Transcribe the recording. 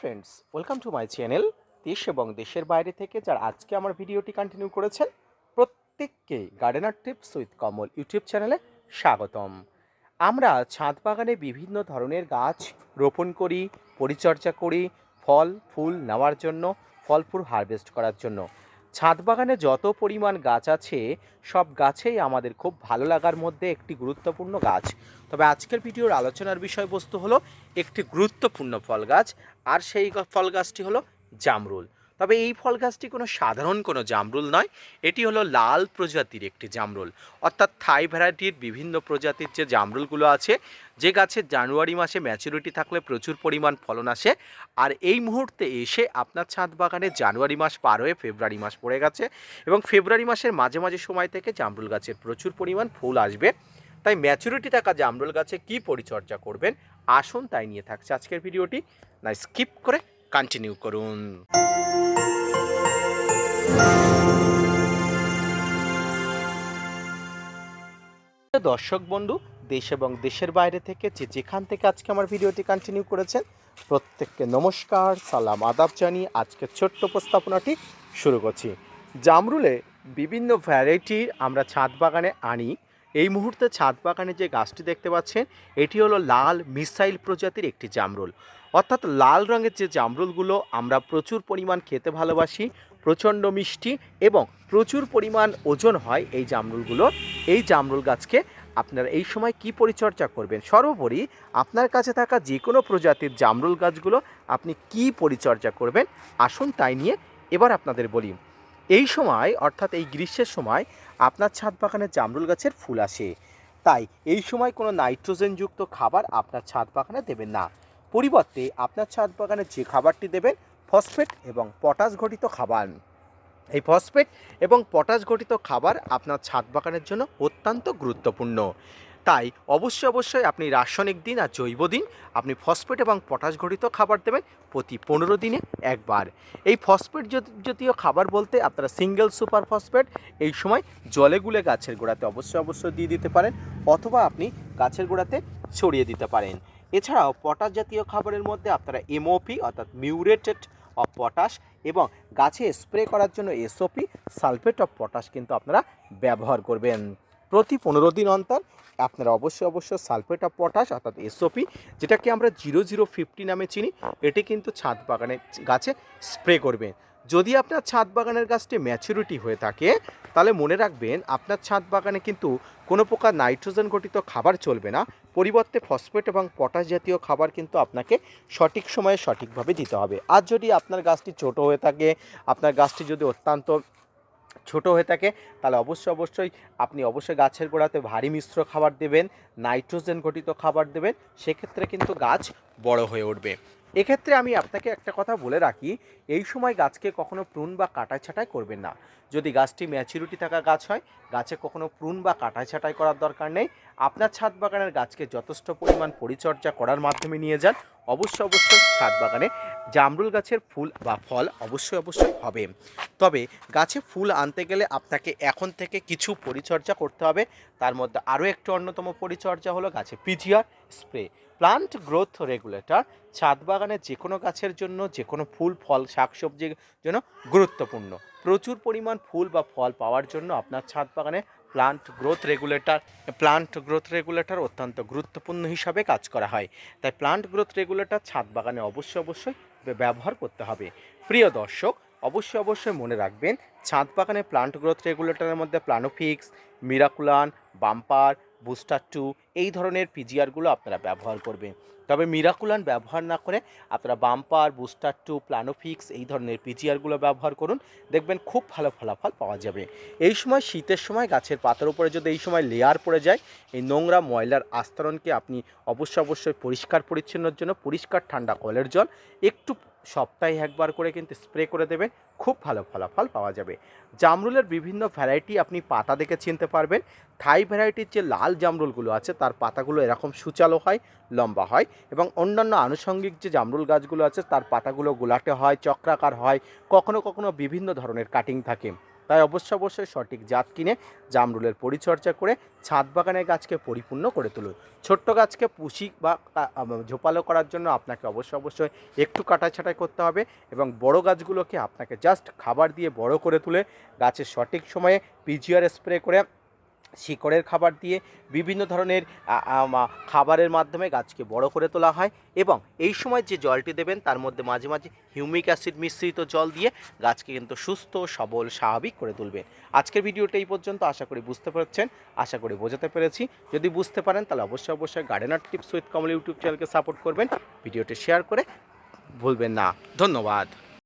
Friends welcome to my channel দেশ এবং দেশের বাইরে থেকে যারা আজকে আমার ভিডিওটি কন্টিনিউ করেছেন, প্রত্যেককে gardener tips with Kamal YouTube চ্যানেলে স্বাগতম। আমরা ছাদ বাগানে বিভিন্ন ধরনের গাছ রোপণ করি, পরিচর্যা করি, ফল, ফুল নেওয়ার জন্য, ফল, ফুল হারভেস্ট করার জন্য। ছাদ বাগানে যত পরিমাণ গাছ আছে, সব গাছেই আমাদের খুব ভালো লাগার মধ্যে একটি গুরুত্বপূর্ণ গাছ। তবে আজকের ভিডিওর আলোচনার বিষয়বস্তু হলো, একটি গুরুত্বপূর্ণ ফল গাছ, আর সেই ফল গাছটি হলো জামরুল। তবে এই ফল গাছটি কোনো সাধারণ কোনো জামরুল নয়। এটি হলো লাল প্রজাতির একটি জামরুল। অর্থাৎ থাই ভ্যারাইটির বিভিন্ন প্রজাতির যে জামরুলগুলো আছে, যে গাছের জানুয়ারি মাসে ম্যাচুরিটি থাকলে প্রচুর পরিমাণ ফলন আসে। আর এই মুহূর্তে এসে আপনার ছাদ বাগানে জানুয়ারি মাস পার হয়ে ফেব্রুয়ারি মাস পড়ে গেছে এবং ফেব্রুয়ারি মাসের মাঝে মাঝে সময় থেকে জামরুল গাছের প্রচুর পরিমাণ ফুল আসবে। তাই ম্যাচুরিটি থাকা জামরুল গাছে কী পরিচর্যা করবেন, আসুন তাই নিয়ে থাকছে আজকের ভিডিওটি। না, স্কিপ করে কন্টিনিউ করুন। দর্শক বন্ধু, দেশ এবং দেশের বাইরে থেকে যে যেখান থেকে আজকে আমার ভিডিওটি কন্টিনিউ করেছেন, প্রত্যেককে নমস্কার, সালাম, আদাব জানিয়ে আজকের ছোট্ট উপস্থাপনাটি শুরু করছি। জামরুলে বিভিন্ন ভ্যারাইটির আমরা ছাদ বাগানে আনি। এই মুহূর্তে ছাদ বাগানে যে গাছটি দেখতে পাচ্ছেন, এটি হলো লাল মিসাইল প্রজাতির একটি জামরুল। অর্থাৎ লাল রঙের যে জামরুলগুলো আমরা প্রচুর পরিমাণ খেতে ভালোবাসি প্রচণ্ড মিষ্টি এবং প্রচুর পরিমাণ ওজন হয় এই জামরুলগুলো। এই জামরুল গাছকে আপনারা এই সময় কি পরিচর্যা করবেন? সর্বোপরি আপনার কাছে থাকা যে কোনো প্রজাতির জামরুল গাছগুলো আপনি কি পরিচর্যা করবেন? আসুন তাই নিয়ে এবার আপনাদের বলি। এই সময়, অর্থাৎ এই গ্রীষ্মের সময় আপনার ছাদ বাগানে জামরুল গাছের ফুল আসে। তাই এই সময় কোনো নাইট্রোজেনযুক্ত খাবার আপনার ছাদ বাগানে দেবেন না। পরিবর্তে আপনার ছাদ বাগানে যে খাবারটি দেবেন ফসফেট এবং পটাশ ঘটিত খাবার। এই ফসফেট এবং পটাশ ঘটিত খাবার আপনার ছাদ বাগানের জন্য অত্যন্ত গুরুত্বপূর্ণ। তাই অবশ্যই অবশ্যই আপনি রাসায়নিক দিন আর জৈব দিন আপনি ফসফেট এবং পটাশ ঘটিত খাবার দেবেন প্রতি পনেরো দিনে একবার। এই ফসফেট জাত- জাতীয় খাবার বলতে আপনারা সিঙ্গেল সুপার ফসফেট এই সময় জলে গুলে গাছের গোড়াতে অবশ্যই অবশ্যই দিয়ে দিতে পারেন অথবা আপনি গাছের গোড়াতে ছড়িয়ে দিতে পারেন। এছাড়াও পটাশ জাতীয় খাবারের মধ্যে আপনারা এমওপি অর্থাৎ মিউরেটেড অফ পটাশ এবং গাছে স্প্রে করার জন্য এসওপি সালফেট অফ পটাশ কিন্তু আপনারা ব্যবহার করবেন। প্রতি পনেরো দিন অন্তর আপনারা অবশ্যই অবশ্যই সালফেট অফ পটাশ অর্থাৎ এসওপি যেটাকে আমরা জিরো জিরো ফিফটি নামে চিনি, এটি কিন্তু ছাদ বাগানে গাছে স্প্রে করবেন। যদি আপনার ছাদ বাগানের গাছটি ম্যাচুরিটি হয়ে থাকে, তাহলে মনে রাখবেন আপনার ছাদ বাগানে কিন্তু কোনো প্রকার নাইট্রোজেন ঘটিত খাবার চলবে না। পরিবর্তে ফসফেট এবং পটাশ জাতীয় খাবার কিন্তু আপনাকে সঠিক সময়ে সঠিকভাবে দিতে হবে। আর যদি আপনার গাছটি ছোট হয়ে থাকে, আপনার গাছটি যদি অত্যন্ত ছোট হয়ে থাকে, তাহলে অবশ্যই অবশ্যই আপনি অবশ্যই গাছের গোড়াতে ভারী মিশ্র খাবার দেবেন, নাইট্রোজেন ঘটিত খাবার দেবেন, সেক্ষেত্রে কিন্তু গাছ বড় হয়ে উঠবে। এক্ষেত্রে আমি আপনাকে একটা কথা বলে রাখি, এই সময় গাছকে কখনো প্রুন বা কাটাই ছাঁটাই করবেন না। যদি গাছটি ম্যাচুরিটি থাকা গাছ হয়, গাছে কখনো প্রুন বা কাটাই ছাঁটাই করার দরকার নেই। আপনার ছাদ বাগানের গাছকে যথেষ্ট পরিমাণ পরিচর্যা করার মাধ্যমে নিয়ে যান। অবশ্য অবশ্যই ছাদ বাগানে জামরুল গাছের ফুল বা ফল অবশ্যই অবশ্যই হবে। তবে গাছে ফুল আনতে গেলে আপনাকে এখন থেকে কিছু পরিচর্যা করতে হবে। তার মধ্যে আরও একটি অন্যতম পরিচর্যা হলো গাছে PGR spray. Plant growth regulator ছাদ বাগানে যে কোনো গাছের জন্য যে কোনো ফুল, ফল, শাকসবজির জন্য গুরুত্বপূর্ণ। প্রচুর পরিমাণ ফুল বা ফল পাওয়ার জন্য আপনার ছাদ বাগানে plant growth regulator plant growth regulator অত্যন্ত গুরুত্বপূর্ণ হিসাবে কাজ করা হয়। তাই প্লান্ট গ্রোথ রেগুলেটর ছাদ বাগানে অবশ্যই অবশ্যই ব্যবহার করতে হবে। প্রিয় দর্শক, অবশ্যই অবশ্যই মনে রাখবেন, ছাদ বাগানে প্লান্ট গ্রোথ রেগুলেটরের মধ্যে Planofix Miraculan bumper booster two এই ধরনের পিজিআরগুলো আপনারা ব্যবহার করবেন। তবে মিরাকুলান ব্যবহার না করে আপনারা বাম্পার বুস্টার টু প্লানোফিক্স এই ধরনের পিজিআরগুলো ব্যবহার করুন। দেখবেন খুব ভালো ফলাফল পাওয়া যাবে। এই সময় শীতের সময় গাছের পাতার উপরে যদি এই সময় লেয়ার পড়ে যায়, এই নোংরা ময়লার আস্তরণকে আপনি অবশ্যই অবশ্যই পরিষ্কার পরিচ্ছন্নর জন্য পরিষ্কার ঠান্ডা কলের জল, একটু সপ্তাহে একবার করে কিন্তু স্প্রে করে দেবেন খুব ভালো ফলাফল পাওয়া যাবে। জামরুলের বিভিন্ন ভ্যারাইটি আপনি পাতা দেখে চিনতে পারবেন। থাই ভ্যারাইটির যে লাল জামরুলগুলো আছে, তার পাতাগুলো এরকম সুচালো হয়, লম্বা হয় এবং অন্যান্য আনুষঙ্গিক যে জামরুল গাছগুলো আছে, তার পাতাগুলো গোলাটে হয়, চক্রাকার হয়, কখনো কখনো বিভিন্ন ধরনের কাটিং থাকে। তাই অবশ্যই অবশ্যই সঠিক জাত কিনে জামরুলের পরিচর্যা করে ছাদ বাগানের গাছকে পরিপূর্ণ করে তুলুন। ছোট্ট গাছকে পুষি বা ঝোপালো করার জন্য আপনাকে অবশ্যই অবশ্যই একটু কাটাছাটাই করতে হবে এবং বড় গাছগুলোকে আপনাকে জাস্ট খাবার দিয়ে বড় করে তুলে গাছের সঠিক সময়ে পিজিআর স্প্রে করে শিকড়ের খাবার দিয়ে বিভিন্ন ধরনের খাবারের মাধ্যমে গাছকে বড় করে তোলা হয় এবং এই সময় যে জলটি দেবেন তার মধ্যে মাঝে মাঝে হিউমিক অ্যাসিড মিশ্রিত জল দিয়ে গাছকে কিন্তু সুস্থ, সবল, স্বাভাবিক করে তুলবে। আজকের ভিডিওটা এই পর্যন্ত। আশা করি বুঝতে পারছেন। আশা করি বোঝাতে পেরেছি। যদি বুঝতে পারেন তাহলে অবশ্যই অবশ্যই gardener tips with Kamal YouTube চ্যানেলকে সাপোর্ট করবেন। ভিডিওটি শেয়ার করে ভুলবেন না। ধন্যবাদ।